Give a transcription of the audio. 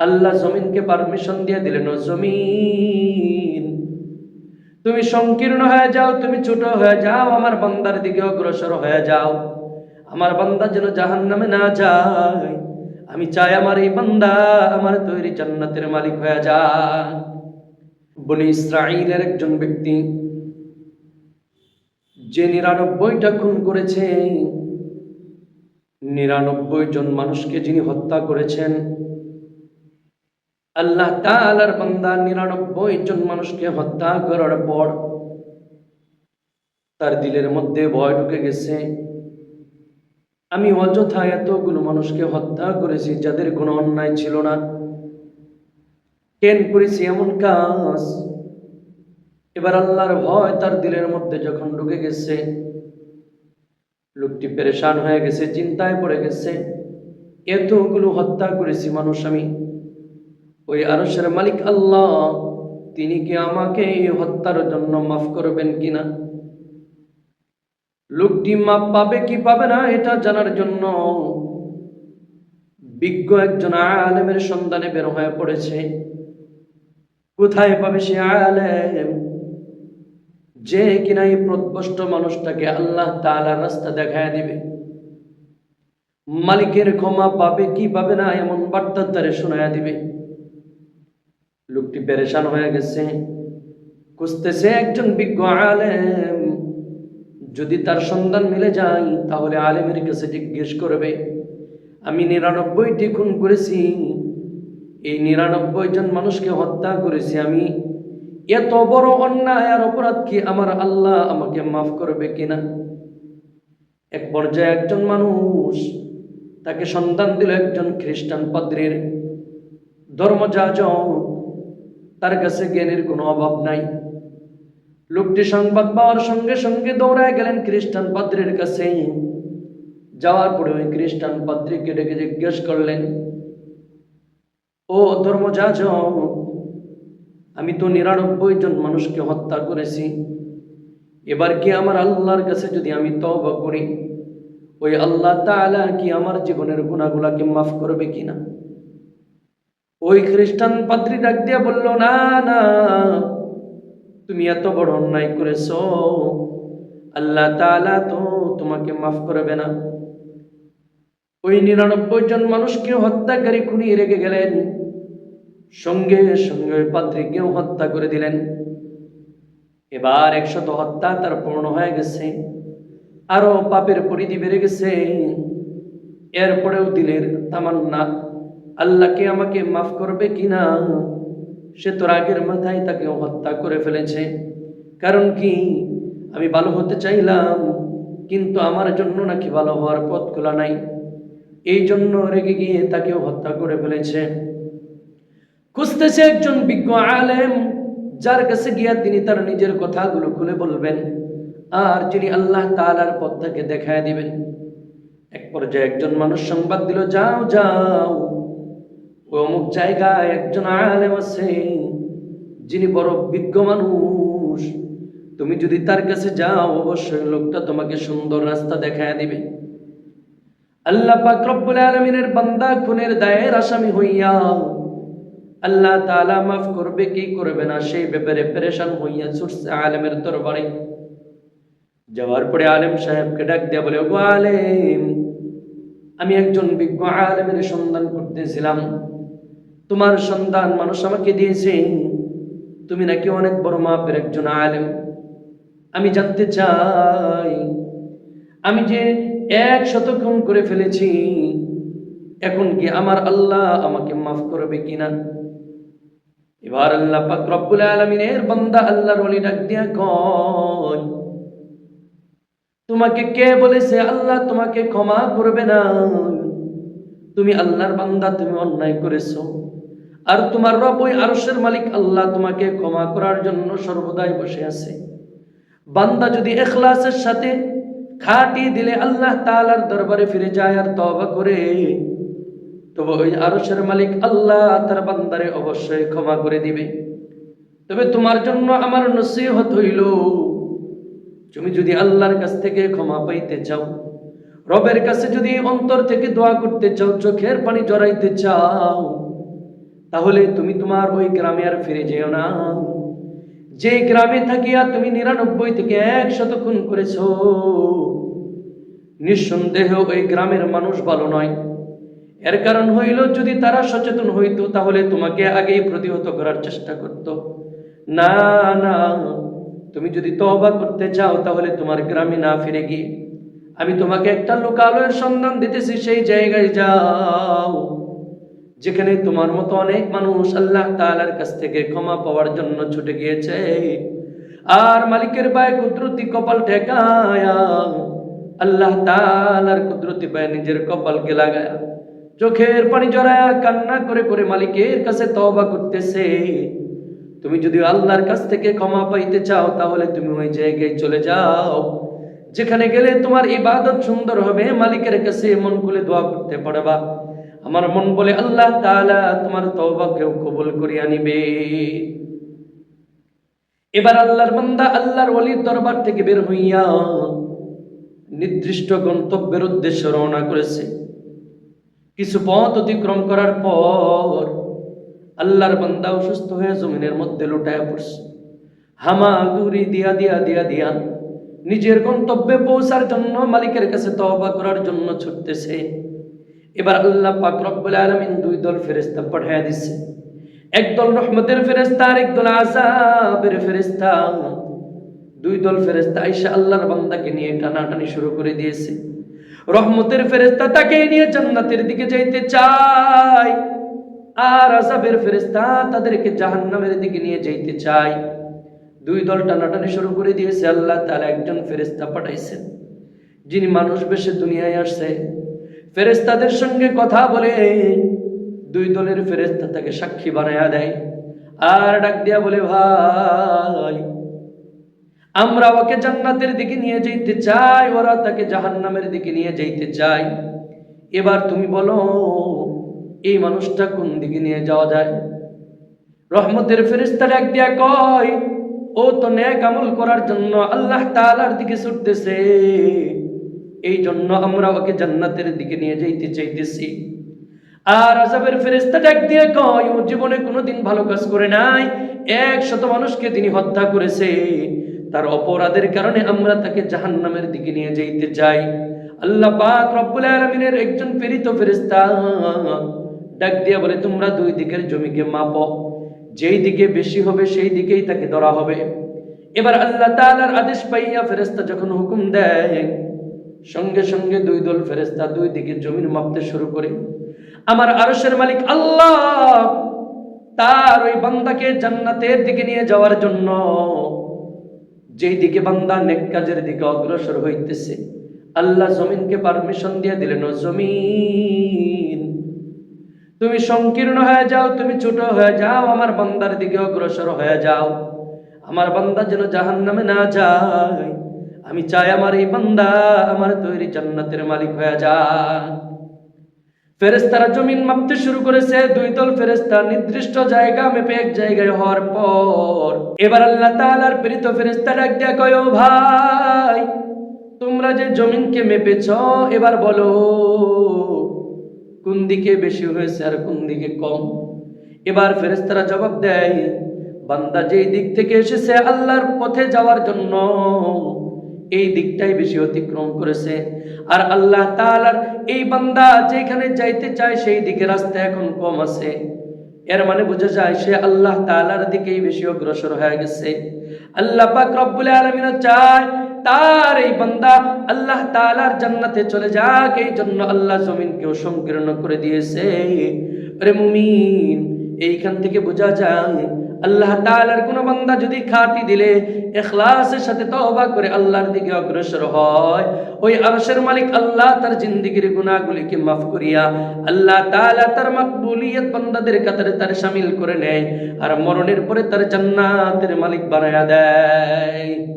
আল্লাহ জমিনকে পারমিশন দিয়ে দিলেন জমিন, তুমি সংকীর্ণ হয়ে যাও, তুমি ছোট হয়ে যাও, আমার বান্দার দিকে অগ্রসর হয়ে যাও। আমার বান্দা যেন জাহান নামে না যায়, আমি চাই আমার এই বান্দা আমার তৈরি জান্নাতের মালিক হয়ে যায় বনি ইসরাইলের একজন ব্যক্তি, যে নিরানব্বইটা খুন করেছে, নিরানব্বই জন মানুষকে যিনি হত্যা করেছেন আল্লাহ তাআলার বান্দা নিরানব্বই জন মানুষকে হত্যা করার পর তার দিলের মধ্যে ভয় ঢুকে গেছে। আমি অযথা এতগুলো মানুষকে হত্যা করেছি যাদের কোনো অন্যায় ছিল না। কেন করেছি এমন কাজ? এবার আল্লাহর ভয় তার দিলের মধ্যে যখন ঢুকে গেছে, লোকটি পেরেশান হয়ে গেছে, চিন্তায় পড়ে গেছে, এতগুলো হত্যা করেছি মানুষ আমি। ওই আরশের মালিক আল্লাহ, তিনি কি আমাকে এই হত্যার জন্য মাফ করবেন কিনা? লোকটি মাপ পাবে কি পাবে না, এটা জানার জন্য বিজ্ঞ একজন আলেমের সন্ধানে বের হয়ে পড়েছে। কোথায় পাবে সে আলেম? যে কিনা এই প্রদ্বষ্ট মানুষটাকে আল্লাহ তাআলার রাস্তা দেখায় দিবে। মালিকের ক্ষমা পাবে কি পাবে না, এমন বার্তা তারে শোনায়া দিবে। লোকটি পেরেশান হয়ে গেছে। খুঁজতেছে একজন বিজ্ঞ আলেম। যদি তার সন্ধান মিলে যায়, তাহলে আলেমের কাছে জিজ্ঞেস করবে, আমি নিরানব্বইটি খুন করেছি। এই নিরানব্বই জন মানুষকে হত্যা করেছি আমি। এত বড় অন্যায় আর অপরাধ কি আমার আল্লাহ আমাকে মাফ করবে কিনা? এক পর্যায়ে একজন মানুষ তাকে সন্তান দিল একজন খ্রিস্টান পাদ্রীর ধর্মযাজক। তার কাছে জ্ঞানের কোনো অভাব নাই। লোকটি সংবাদ পাওয়ার সঙ্গে সঙ্গে দৌড়ায় গেলেন খ্রিস্টান পাদ্রীর কাছে। যাওয়ার পরে ওই খ্রিস্টান পাদ্রীকে ডেকে জিজ্ঞেস করলেন, ও ধর্মযাজক, আমি তো নিরানব্বই জন মানুষকে হত্যা করেছি। এবার কি আমার আল্লাহর কাছে যদি আমি তওবা করি, ওই আল্লাহ তাআলা কি আমার জীবনের গুণাগুলাকে মাফ করবে কিনা? ওই খ্রিস্টান পাদ্রী ডাক দিয়া বলল, না না, তুমি এত বড় অন্যায় করেছ। আল্লাহ তাআলা তো তোমাকে মাফ করবে না। ওই নিরানব্বই জন মানুষকে হত্যাকারী খুনি রেগে গেলেন। সঙ্গে সঙ্গে ওই পাদ্রীকেও হত্যা করে দিলেন। এবার একশত হত্যা তার পূর্ণ হয়ে গেছে। আরও পাপের পরিধি বেড়ে গেছে। এরপরেও দিলের তামান্না আল্লাহকে আমাকে মাফ করবে কিনা? সে তো রাগের মাথায় তাকে হত্যা করে ফেলেছে। কারণ কি? আমি ভালো হতে চাইলাম, কিন্তু আমার জন্য নাকি ভালো হওয়ার পথ খোলা নাই। এই জন্য রেগে গিয়ে তাকেও হত্যা করে ফেলেছে। খুঁজতেছে একজন বিজ্ঞ আলেম, যার কাছে গিয়া তিনি তার নিজের কথাগুলো খুলে বলবেন, আর যিনি আল্লাহ তালার পথ পথটাকে দেখায় দিবেন। এক পর্যায়ে একজন মানুষ সংবাদ দিল, যাও যাও। ও অমুক জায়গায় একজন আলেম আছে, যিনি বড় বিজ্ঞ মানুষ। তুমি যদি তার কাছে যাও, অবশ্যই লোকটা তোমাকে সুন্দর রাস্তা দেখায় দিবে। আল্লাহ পাক রব্বুল আলামিনের বান্দা খুনের দায়ের আসামি হইয়া, আল্লাহ তাআলা মাফ করবে, কি করবে না, সেই ব্যাপারে পেরেশান হইয়া ছুটছে আলেমের দরবারে। যাওয়ার পরে আলেম সাহেবকে ডাক দিয়া বলে, ওগো আলেম, আমি একজন বিজ্ঞ আলেমের সন্ধান করতেছিলাম। তোমার সন্তান মানুষ আমাকে দিয়েছে। তুমি নাকি অনেক বড় মাপের একজন আলেম। আমি জানতে চাই, আমি যে এক শত খুন করে ফেলেছি, এখন কি আমার আল্লাহ আমাকে মাফ করবে কিনা? এবার আল্লাহ পাক রব্বুল আলামিনের বান্দা আল্লাহর ওলি ডাক দিয়া কয়, তোমাকে কে বলেছে আল্লাহ তোমাকে ক্ষমা করবে না? তুমি আল্লাহর বান্দা, তুমি অন্যায় করেছ। আর তোমার রব ওই আরশের মালিক, আল্লাহ তোমাকে ক্ষমা করার জন্য সর্বদাই বসে আছে। বান্দা যদি এখলাসের সাথে খাটি দিলে আল্লাহ তাআলার দরবারে ফিরে যায় আর তওবা করে, তবে ওই আরশের মালিক আল্লাহ তার বান্দারে অবশ্যই ক্ষমা করে দিবে। তবে তোমার জন্য আমার নসিহত হইল, তুমি যদি আল্লাহর কাছ থেকে ক্ষমা পাইতে চাও, রবের কাছে যদি অন্তর থেকে দোয়া করতে চাও, চোখের পানি জড়াইতে চাও তাহলে তুমি তোমার ওই গ্রামে আর ফিরে যেও না। যে গ্রামে থাকিয়া তুমি নিরানব্বই থেকে একশত খুন করেছ, নিঃসন্দেহ ওই গ্রামের মানুষ ভালো নয়। এর কারণ হইল, যদি তারা সচেতন হইতো, তাহলে তোমাকে আগেই প্রতিহত করার চেষ্টা করত। না না, তুমি যদি তওবা করতে চাও, তাহলে তোমার গ্রামে না ফিরে গিয়ে। আমি তোমাকে একটা লোকালয়ের সন্ধান দিতেছি, সেই জায়গায় যাও। যেখানে তোমার মতো অনেক মানুষ আল্লাহ তাআলার কাছ থেকে ক্ষমা পাওয়ার জন্য ছুটে গিয়েছে। আর মালিকের পায়ে কুদরতি কপাল ঠেকায়া, আল্লাহ তাআলার কুদরতি পায়ে নিজের কপালকে লাগায়া, চোখের পানি জড়ায়া কান্না করে করে মালিকের কাছে তবা করতেছে। তুমি যদি আল্লাহর কাছ থেকে ক্ষমা পাইতে চাও, তাহলে তুমি ওই জায়গায় চলে যাও। যেখানে গেলে তোমার ইবাদত সুন্দর হবে, মালিকের কাছে মন খুলে দোয়া করতে পারবা। আমার মন বলে, আল্লাহ তাআলা তোমার তওবাকেও কবুল করিয়া নিবে। এবার আল্লাহর বান্দা আল্লাহর ওলির দরবার থেকে বের হইয়া নির্দিষ্ট গন্তব্যের উদ্দেশ্যে রওনা করেছে। কিছু পথ অতিক্রম করার পর আল্লাহর বান্দা অসুস্থ হয়ে জমিনের মধ্যে লুটায় পড়ছে। হামা গুরি দিয়া দিয়া দিয়া দিয়া নিজের গন্তব্যে পৌঁছার জন্য মালিকের কাছে তওবা করার জন্য ছুটতেছে। এবার আল্লাহ পাক রব্বুল আলামিন দুই দল ফেরেশতা পাঠিয়ে দিছে। একদল রহমতের ফেরেশতা আর একদল আযাবের ফেরেশতা। দুই দল ফেরেশতা আইসা আল্লাহর বান্দাকে নিয়ে টানাটানি শুরু করে দিয়েছে। রহমতের ফেরেশতা তাকে নিয়ে জান্নাতের দিকে যাইতে চায়। আর আযাবের ফেরেশতা তাদেরকে জাহান্নামের দিকে নিয়ে যাইতে চায়। দুই দল টানাটানি শুরু করে দিয়েছে, আল্লাহ তাআলা একজন ফেরেশতা পাঠাইছেন। যিনি মানুষ বেশে দুনিয়ায় আসছে ফেরেশতাদের সঙ্গে কথা বলে দুই দলের ফেরেশতা তাকে সাক্ষী বানায়া দেয়। আর ডাক দিয়া বলে, ভাই, আমরা ওকে জান্নাতের দিকে নিয়ে যাইতে চাই, ওরা তাকে জাহান্নামের দিকে নিয়ে যাইতে চাই। এবার তুমি বলো, এই মানুষটা কোন দিকে নিয়ে যাওয়া যায়? রহমতের ফেরেশতা ডাক দিয়া কয়, ও তো ন্যাক আমল করার জন্য আল্লাহ তালার দিকে ছুটতেছে। এই জন্য আমরা ওকে জান্নাতের দিকে নিয়ে যাইতে চাইতেছি। আর আজাবের ফেরেস্তা ডাক দিয়ে কয়, ও জীবনে কোনোদিন ভালো কাজ করে নাই। এক শত মানুষকে তিনি হত্যা করেছে। তার অপরাধের কারণে আমরা তাকে জাহান্নামের দিকে নিয়ে যাইতে চাই। আল্লাহ পাক রব্বুল আলামিনের একজন প্রেরিত ফেরেস্তা ডাক দিয়ে বলে, তোমরা দুই দিকের জমিকে মাপো। যেই দিকে বেশি হবে, সেই দিকেই তাকে ধরা হবে। এবার আল্লাহ তাআলার আদেশ পাইয়া ফেরেস্তা যখন হুকুম দেয় সঙ্গে সঙ্গে দুই দল ফেরেস্তা দুই দিকে জমির মাপতে শুরু করে। আমার আরসের মালিক আল্লাহ তার ওই বান্দাকে জান্নাতের দিকে নিয়ে যাওয়ার জন্য যেই দিকে বান্দা নেক কাজের দিকে অগ্রসর হইতেছে, আল্লাহ জমিনকে পারমিশন দিয়ে দিলেন, ও জমিন, তুমি সংকীর্ণ হয়ে যাও, তুমি ছোট হয়ে যাও, আমার বান্দার দিকে অগ্রসর হয়ে যাও। আমার বান্দা যেন জাহান নামে না যায় আমি চাই আমার এই বান্দা আমার তৈরি জান্নাতের মালিক হয়ে যায় ফেরেস্তারা জমিন মাপতে শুরু করেছে। দুই দল ফেরেস্তা নির্দিষ্ট জায়গা মেপে এক জায়গায় হওয়ার পর এবার আল্লাহ তাআলার প্রেরিত ফেরেস্তা ডাক দিয়া কয় ভাই, তোমরা যে জমিনকে মেপেছ, এবার বলো, কোন দিকে বেশি হয়েছে আর কোন দিকে কম? এবার ফেরেস্তারা জবাব দেয়, বান্দা যেই দিক থেকে এসেছে আল্লাহর পথে যাওয়ার জন্য এই দিকটাই বেশি অতিক্রম করেছে। আর আল্লাহ তাআলার এই বান্দা যেখানে যাইতে চায়, সেই দিকে রাস্তা এখন কম আছে। এর মানে বোঝা যায়, সে আল্লাহ তালার দিকেই বেশি অগ্রসর হয়ে গেছে। আল্লাহ পাক রব্বুল আলামিন চায়, তার এই বান্দা আল্লাহ তালার জান্নাতে চলে যাক। এই জন্য আল্লাহ জমিনকেও সংকীর্ণ করে দিয়েছে। আরে মুমিন, এইখান থেকে বোঝা যায় আল্লাহ তাআলার কোনো বান্দা যদি খাঁটি দিলে, ইখলাসের সাথে তওবা করে আল্লাহর দিকে অগ্রসর হয়, ওই আরশের মালিক আল্লাহ তার জিন্দেগীর গুনাহগুলিকে মাফ করিয়া আল্লাহ তাআলা তার মাকবুলিয়ত বান্দাদের কাতারে তার সামিল করে নেয় আর মরণের পরে তার জান্নাতের মালিক বানায়া দেয়।